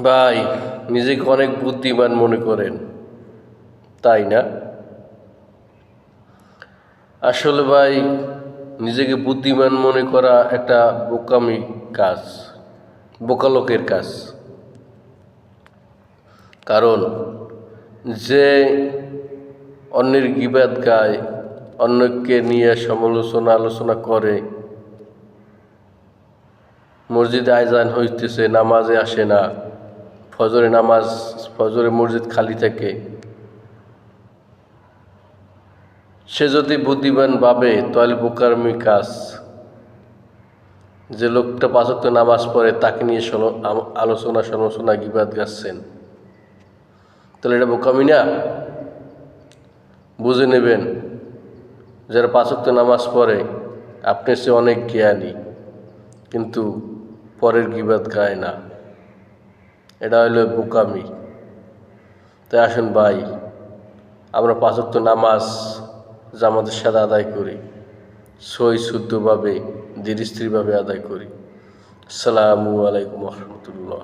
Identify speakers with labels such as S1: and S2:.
S1: ভাই নিজেকে অনেক বুদ্ধিমান মনে করেন। তাই না? আসলে ভাই নিজেকে বুদ্ধিমান মনে করা একটা বোকামি কাজ বোকা লোকের কাজ। কারণ যে অন্যের গিবাদ গায় অন্যকে নিয়ে সমালোচনা, আলোচনা করে, মসজিদে আয়জান হইতেছে, নামাজে আসে না ফজরে নামাজ, ফজরে মসজিদ খালি থাকে। সে যদি বুদ্ধিমান ভাবে, তাহলে বোকারমি কাজ। যে লোকটা পাঁচক্ত নামাজ পড়ে, তাকে নিয়ে আলোচনা সমালোচনা গিবাদ গাচ্ছেন। তাহলে এটা বোকামি না? বুঝে নেবেন, যারা পাঁচক্ত নামাজ পড়ে আপনি সে অনেক জ্ঞানী, কিন্তু পরের গিবাদ গায় না। এটা হলো বোকামি। তাই আসেন ভাই, আমরা পাঁচত্ব নামাজ, জামাতের সাথে আদায় করি। সই শুদ্ধভাবে ধীর স্থিরভাবে আদায় করি। আসসালামু আলাইকুম রহমতুল্লাহ।